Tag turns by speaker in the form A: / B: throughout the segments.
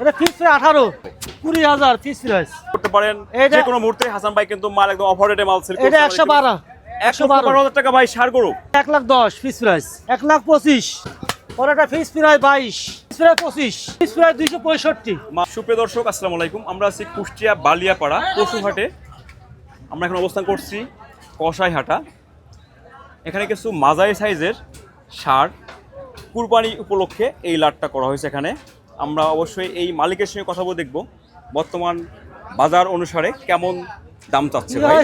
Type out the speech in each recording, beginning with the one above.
A: এটা fix price আঠারো। কুড়ি হাজার ফিক্স প্রাইস
B: করতে পারেন। যে কোনো মুহূর্তে হাসান ভাই কিন্তু মাল একদম অফার রেটে মাল সেল
A: এটা একশো বারো।
B: একশো বারো। হাজার টাকা ভাই সার গরু।
A: এক লাখ দশ ফিক্স প্রাইস এক লাখ পঁচিশ। ফিক্স প্রাইস বাইশ।
B: সুপ্রিয় দর্শক আসসালামু আলাইকুম। আমরা আছি কুষ্টিয়া বালিয়াপাড়া পশুহাটে। আমরা এখন অবস্থান করছি কষাইহাটা এখানে কিছু মাঝারি সাইজের সার কুরবানি উপলক্ষে এই লাটটা করা হয়েছে এখানে। আমরা অবশ্যই এই মালিকের সঙ্গে কথা বলে দেখব বর্তমান বাজার অনুসারে কেমন দাম চাচ্ছে ভাই।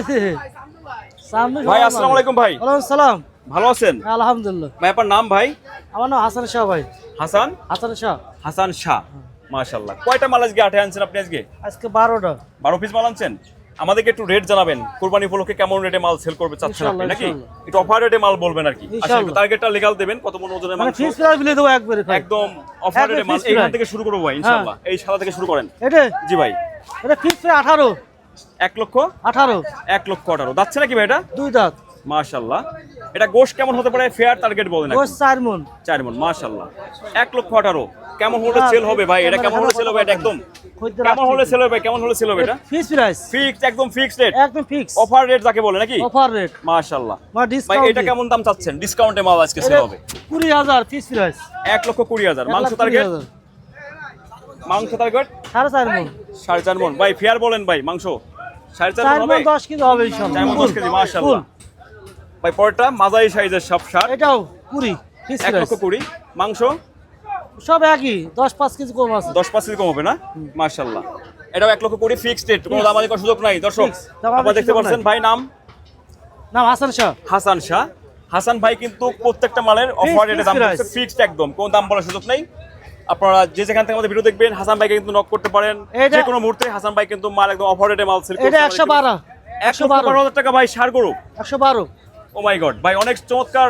B: আসসালামু আলাইকুম ভাই।
A: সালাম।
B: ভালো আছেন?
A: আলহামদুলিল্লাহ।
B: ভাই আপনার নাম ভাই?
A: আমার নাম হাসান শাহ ভাই।
B: হাসান?
A: হাসান শাহ।
B: হাসান শাহ। মাশাআল্লাহ। কয়টা মাল আজকে আটে আনছেন আপনি আজকে?
A: আজকে বারোটা।
B: বারো পিস মাল আনছেন? আমাদেরকে একটু রেট জানাবেন। কোরবানি উপলক্ষে কেমন রেটে মাল সেল করবে চাচ্ছেন আপনি? নাকি। একটু অফার রেটে মাল বলবেন আর কি।
A: ইনশাল্লাহ।
B: টার্গেটটা লিগাল দেবেন কত মন ওজনের
A: মানে
B: মাংস?
A: ফিক্স প্রাইস দিয়ে দেব একবারে
B: একদম অফার রেটে মাল এইখান থেকে শুরু করব ভাই ইনশাআল্লাহ এই সাদা থেকে শুরু করেন।
A: এটা?
B: জি ভাই।
A: এটা ফিক্স প্রাইস আঠারো।
B: এক লক্ষ?
A: আঠারো।
B: এক লক্ষ 18 দাচ্ছে নাকি ভাই এটা?
A: দুই দাঁত।
B: মাশাল্লাহ। এটা গোশ কেমন হতে পারে? ফেয়ার টার্গেট বলেন
A: গোস চার মন।
B: চার মন মাশাল্লাহ এক লক্ষ আঠারো। কেমন হলে সেল হবে ভাই? এটা কেমন হলে সেল হবে এটা একদম? কেমন হলে সেল হবে? কেমন হলে সেল হবে এটা?
A: ফিক্স প্রাইস
B: ফিক্সড একদম ফিক্সড রেট
A: একদম ফিক্স
B: অফার রেট যাকে বলে নাকি?
A: অফার রেট
B: মাশাল্লাহ
A: মানে
B: ভাই এটা কেমন দাম চাচ্ছেন? ডিসকাউন্টে মাল আজকে সেল হবে।
A: কুড়ি হাজার ফিক্স প্রাইস
B: এক লক্ষ কুড়ি হাজার। মাংস টার্গেট মাংস টার্গেট
A: সাড়ে চার মন।
B: সাড়ে চার মন। ভাই ফেয়ার বলেন ভাই মাংস। সাড়ে চার
A: চার
B: মন
A: মন
B: হবে?
A: দশ কেজি হবে
B: চার মন দশ কেজি মাশাল্লাহ ভাই পরেরটা মাঝারি সাইজের সব সার
A: এটাও কুড়ি
B: এক লক্ষ কুড়ি। মাংস?
A: সব একই দশ পাঁচ কেজি কম আছে।
B: দশ পার্সেন্ট কম হবে না? মাশাল্লাহ এটাও এক লক্ষ কুড়ি ফিক্সড রেট কোনো দামাদি করার সুযোগ নাই। দর্শক আপনারা দেখতে পাচ্ছেন ভাই নাম?
A: নাম হাসান শাহ।
B: হাসান শাহ। হাসান ভাই কিন্তু প্রত্যেকটা মালের অফার রেটে দাম ফিক্সড একদম কোনো দাম বলার সুযোগ নেই। আপনারা যে যেখান থেকে আমাদের ভিডিও দেখবেন হাসান ভাইকে কিন্তু নক করতে পারেন। যে কোনো মুহূর্তে হাসান ভাই কিন্তু মাল একদম অফার রেটে মাল সেল করতে
A: এটা একশো বারো।
B: একশো বারো হাজার টাকা ভাই সার গরু।
A: একশো বারো।
B: ও মাই গড ভাই অনেক চমৎকার।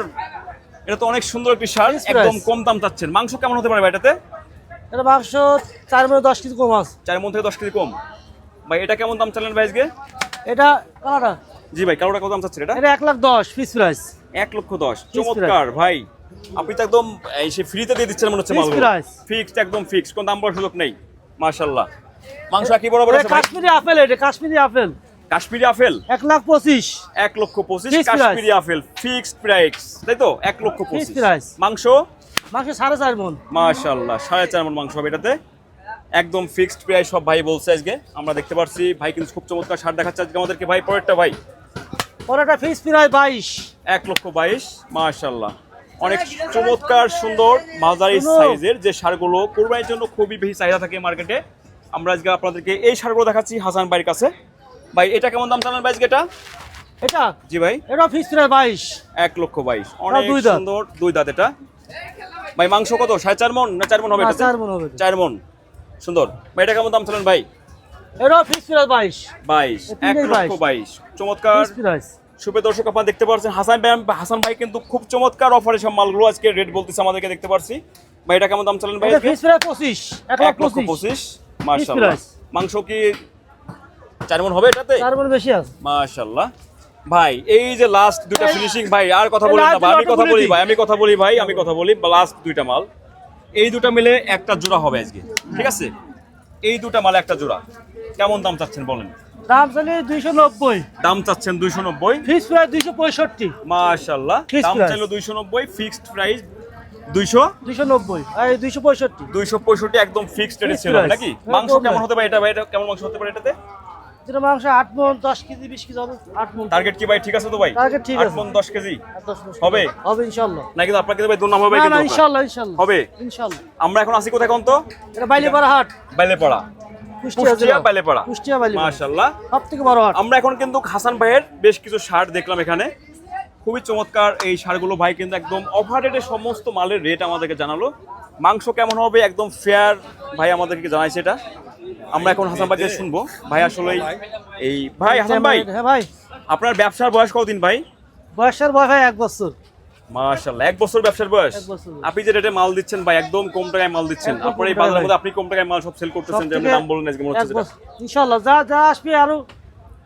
B: এটা তো অনেক সুন্দর একটি
A: Fixed
B: একদম কম দাম চাচ্ছেন। মাংস কেমন হতে পারে এটাতে?
A: এটা মাংস চার মনে দশ কেজি কম আছে।
B: চার মন থেকে দশ কেজি কম। ভাই এটা কেমন দাম চালেন ভাই আজকে?
A: এটা কালাটা?
B: জি ভাই কারোটা কত দাম চাচ্ছেন এটা?
A: এটা এক লাখ দশ ফিক্স প্রাইস।
B: এক লক্ষ দশ। চমৎকার ভাই। আপনি তো একদম সে ফ্রিতে দিয়ে দিচ্ছেন মনে হচ্ছে মালগুলো। ফিক্সড একদম ফিক্সড কোন দাম বলার সুযোগ নেই। মাশাআল্লাহ। মাংস
A: এটা
B: আছে ভাই?
A: কাশ্মীরি আপেল এটা কাশ্মীরি আপেল।
B: কাশ্মীরি আপেল?
A: এক লাখ পঁচিশ।
B: এক লক্ষ পঁচিশ কাশ্মীরি আপেল ফিক্সড প্রাইস। তাই তো? এক লক্ষ পঁচিশ। মাংস?
A: মাংস সাড়ে চার মন
B: মাশাআল্লাহ সাড়ে চার মন মাংস হবে এটাতে। একদম ফিক্সড প্রাইস সব ভাই বলছে আজকে। আমরা দেখতে পাচ্ছি ভাই কিন্তু খুব চমৎকার সার দেখাচ্ছে আজকে আমাদেরকে। ভাই পরেরটা ভাই?
A: পরেরটা ফিক্স প্রাইস বাইশ।
B: এক লক্ষ বাইশ মাশাল্লাহ অনেক চমৎকার সুন্দর মাঝারি। সাইজের যে সারগুলো কোরবানির জন্য খুবই বেশি চাহিদা থাকে মার্কেটে। আমরা আজকে আপনাদেরকে এই সারগুলো দেখাচ্ছি হাসান ভাইয়ের কাছে। ভাই এটা কেমন দাম জানান ভাই এটা?
A: এটা?
B: জি ভাই।
A: এটা ফিক্স প্রাইস বাইশ।
B: এক লক্ষ বাইশ। অনেক। সুন্দর দুই দাঁত এটা। ভাই মাংস কত? সাড়ে চার মন না চার মন হবে?
A: চার মণ হবে।
B: চার মন। সুন্দর। ভাই এটা কেমন দাম চালেন ভাই?
A: এটা ফিক্স প্রাইস বাইশ।
B: বাইশ এক লক্ষ বাইশ। চমৎকার। সুপ্রিয় দর্শক আপনারা দেখতে পাচ্ছেন হাসান ভাই হাসান ভাই কিন্তু খুব চমৎকার অফারে সব মালগুলো আজকে রেট বলতেছে আমাদেরকে দেখতে পারছি। ভাই এটা কেমন দাম চালেন ভাই?
A: ফিক্স প্রাইস পঁচিশ এক
B: লক্ষ
A: পঁচিশ।
B: মাংস কি চার মন হবে এটাতে?
A: চার মন বেশি আছে।
B: মার্শাল্লাহ ভাই এই যে লাস্ট দুইটা ফিনিশিং ভাই আর কথা বলি না আমি কথা
A: বলি
B: ভাই আমি কথা বলি ভাই আমি কথা বলি লাস্ট দুইটা মাল। এই দুটা মিলে একটা জোড়া হবে আজকে ঠিক আছে? এই দুটা মালে একটা জোড়া। কেমন দাম চাচ্ছেন বলেন?
A: দাম চলে দুইশো নব্বই।
B: দাম চাচ্ছেন দুইশো নব্বই।
A: ফিক্স প্রাইস দুইশো পঁয়ষট্টি।
B: মাশাল্লাহ দাম। চাইলো দুইশো নব্বই ফিক্সড প্রাইস দুইশো?
A: দুইশো নব্বই। দুইশো পঁয়ষট্টি।
B: দুইশো পঁয়ষট্টি একদম ফিক্সড রেটে ছিল নাকি? মাংস কেমন হতে পারে এটা ভাই? এটা কেমন মাংস হতে পারে এটাতে?
A: যেটা মাংস আট মন দশ কেজি বিশ কেজি হবে আট মন।
B: টার্গেট কি ভাই? ঠিক আছে তো ভাই?
A: Target ঠিক আছে।
B: মণ দশ কেজি? হবে?
A: হবে ইনশাল্লাহ।
B: না কিন্তু আপনার কিন্তু ভাই দুর্নাম হবে
A: না। ইনশাল্লাহ ইনশাল্লাহ।
B: হবে?
A: ইনশাল্লাহ।
B: আমরা এখন আসি কোথায় কোন তো?
A: এটা বাইলিপাড়া হাট।
B: বাইলেপাড়া। আমরা এখন কিন্তু হাসান ভাইয়ের বেশ কিছু শার্ট দেখলাম এখানে। খুবই চমৎকার এই শার্টগুলো ভাই কিন্তু একদম অফার রেটে সমস্ত মালের রেট আমাদেরকে জানালো। মাংস কেমন হবে? একদম ফেয়ার ভাই আমাদেরকে জানাইছে এটা। আমরা এখন হাসান ভাইকে শুনব। ভাই আসলে এই ভাই হাসান ভাই।
A: হ্যাঁ ভাই।
B: আপনার ব্যবসার বয়স কতদিন ভাই?
A: বয়সের বয়স ভাই এক বছর।
B: মাশাআল্লাহ এক বছর ব্যবসার বয়স। আপনি যে রেটে মাল দিচ্ছেন ভাই একদম কম টাকায় মাল দিচ্ছেন। আপনার এই বাজারের মধ্যে আপনি কম টাকায় মাল সব সেল করতেছেন যে আপনি দাম বললেন আজকে মনে হচ্ছে
A: ইনশাল্লাহ যা যা আসবে আরও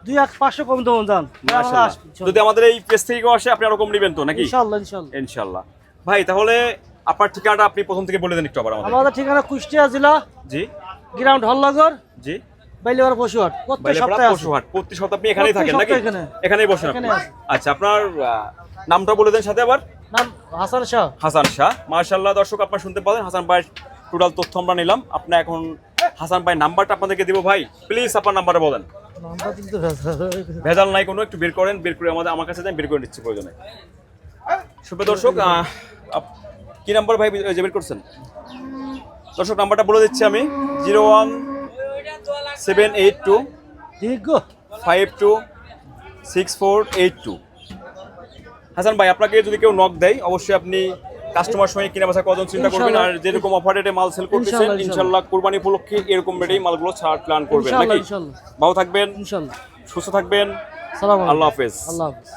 A: দুই এক পাঁচশো কম দেবো যান
B: যদি আমাদের এই পেজ থেকে আসে আপনি আরও কম নেবেন তো নাকি?
A: ইনশাল্লাহ ইনশাল্লাহ
B: ইনশাল্লাহ ভাই তাহলে আপনার ঠিকানাটা আপনি প্রথম থেকে বলে দেন একটু আবার আমাদের
A: ঠিকানা কুষ্টিয়া জেলা
B: জি।
A: গ্রাউন্ড হল্লাগর
B: জি।
A: বাইলেবার পশুহাট। প্রত্যেক সপ্তাহে
B: পশুহাট। প্রতি সপ্তাহে আপনি এখানেই থাকেন নাকি? এখানেই বসেন আপনি আচ্ছা আপনার নামটা বলে দেন সাথে আবার।
A: নাম হাসান শাহ।
B: হাসান শাহ। মার্শাল্লাহ দর্শক আপনারা শুনতে পাবেন। হাসান ভাই টোটাল তথ্য আমরা নিলাম। আপনি এখন হাসান ভাই নাম্বারটা আপনাদেরকে দিব ভাই। প্লিজ আপনার নাম্বারটা বলেন।
A: ভেজাল।
B: নাই কোনো একটু বের করেন বের করে আমাদের আমার কাছে দেন বের করে নিচ্ছি প্রয়োজনে। সুপ্রিয় দর্শক কি নাম্বার ভাই যে বের করছেন? দর্শক নাম্বারটা বলে দিচ্ছি আমি zero one seven eight two five two six four eight two. Hasan ভাই আপনাকে যদি কেউ নক দেয় অবশ্যই আপনি কাস্টমার সঙ্গে কিনা বেচা কজন চিন্তা করবেন। আর যেরকম অফার রেটে মাল সেল করতেছেন ইনশাল্লাহ কোরবানি উপলক্ষে এরকম রেটেই মালগুলো ছাড় প্ল্যান করবেন নাকি? ভালো থাকবেন সুস্থ থাকবেন। আল্লাহ হাফেজ।
A: আল্লাহ হাফেজ।